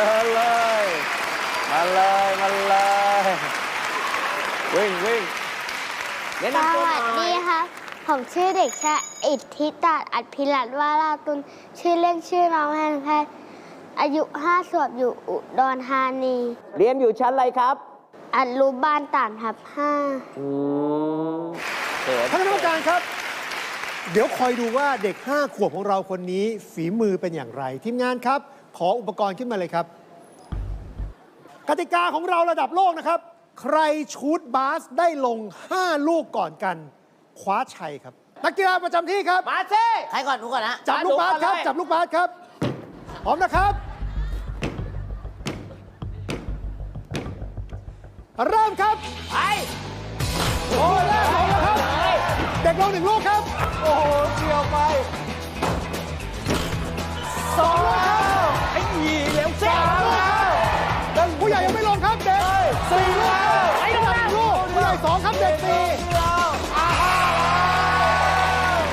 ชิญเลย มาเลย มาเลย วิ่งวิ่งแนะสนำตัววัสหน่ดีอยครับ ผมชื่อเด็กชายอิทธิตาอัดพิรัตน์วาราตุลชื่อเล่นชื่อน้องแพนแพนอายุห้าขวบอยู่อุดรธานี เรียนอยู่ชั้นอะไรครับอนุบาลต่านทับห้า อืมเขินท่านคณะกรรมการครับ เดี๋ยวคอยดูว่าเด็ก 5 ขวบของเราคนนี้ฝีมือเป็นอย่างไร ทีมงานครับ ขออุปกรณ์ขึ้นมาเลยครับ กติกาของเราระดับโลกนะครับ ใครชูดบาสได้ลง 5 ลูกก่อนกัน คว้าชัยครับ นักกีฬาประจำที่ครับ มาเซ่ใครก่อนหนูก่อนนะจับลูกบาสครับมาดูก่อนเลยจับลูกบาสครับ พร้อมนะครับ เริ่มครับ ไปโอ้แรกลงแล้วครับ เด็กลงหนึ่งลูกครับ โอ้โหเฉียวไป สองครับเด็กสี่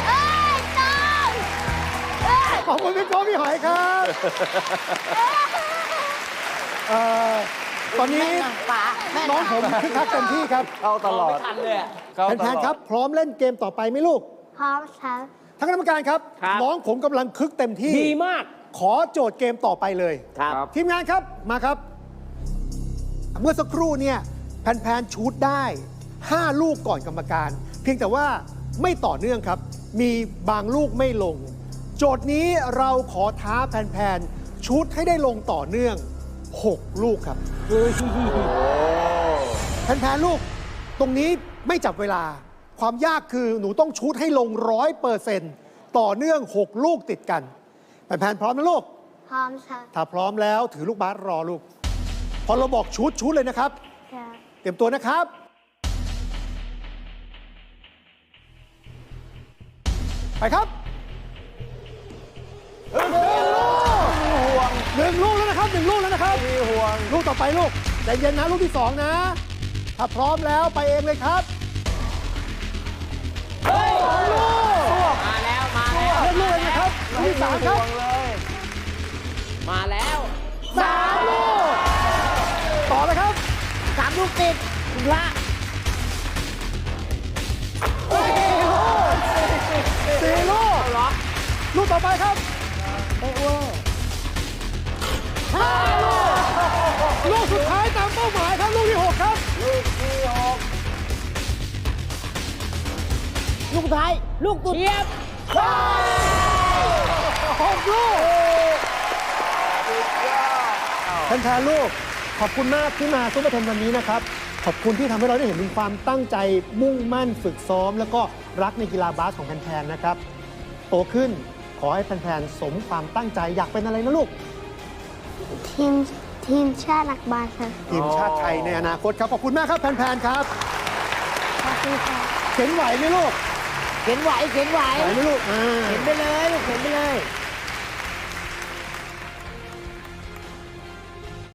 เอ้ยต้องเอ้ยขอบคุณพี่โก้พี่หอยครับเอ่อตอนนี้ป๋าแม่น้องผมคึกคักเต็มที่ครับเข้าตลอดทันเลยอะเข้าตลอดแพนๆครับ พร้อมเล่นเกมต่อไปไหมลูก พร้อมครับท่านคณะกรรมการครับ ครับ น้องผมกำลังคึกเต็มที่ ดีมาก ขอโจทย์เกมต่อไปเลย ครับทีมงานครับมาครับ เมื่อสักครู่เนี่ยแพนๆชูดได้ 5 ลูกก่อนกรรมการ เพียงแต่ว่าไม่ต่อเนื่องครับ มีบางลูกไม่ลง โจทย์นี้เราขอท้าแพนๆชูดให้ได้ลงต่อเนื่อง 6 ลูกครับแพนๆลูก ตรงนี้ไม่จับเวลา ความยากคือหนูต้องชูดให้ลงร้อยเปอร์เซ็นต์ต่อเนื่อง 6 ลูกติดกันแพนๆพร้อมนะลูกพร้อมครับถ้าพร้อมแล้วถือลูกบาสรอลูก พอเราบอกชุดชุดเลยนะครับครับเตรียมตัวนะครับ ไปครับหนึ่งลูกหนึ่งลูกแล้วนะครับหนึ่งลูกแล้วนะครับมีห่วงลูกต่อไปลูกใจเย็นนะลูกที่สองนะ ถ้าพร้อมแล้วไปเองเลยครับสองลูกมาแล้วมาแล้วเล่นลูกเลยนะครับลูกที่สามครับห่วงเลยมาแล้วสามลูกต่อเลยครับสามลูกติดคุณพระ ต่อไปครับเอ้ยเว้ยห้าลูกลูกสุดท้ายตามเป้าหมายครับ ลูกที่หกครับ ลูกที่หกลูกสุดท้าย ลูกตุดเทียบหกลูกแทนๆลูก ขอบคุณมากที่มาซุปเปอร์เทนวันนี้นะครับ ขอบคุณที่ทำให้เราได้เห็นถึงความตั้งใจมุ่งมั่นฝึกซ้อม แล้วก็รักในกีฬาบาสของแพนๆนะครับ โตขึ้น ขอให้แพนๆ สมความตั้งใจอยากเป็นอะไรนะลูก ทีมทีมชาตินักบาสครับทีมชาติไทยในอนาคตครับขอบคุณมากครับแพนๆครับขอบคุณครับเข็นไหวไหมลูกเข็นไหวเข็นไหวไหวไหมลูกอ่าเข็นไปเลยลูกเข็นไปเลย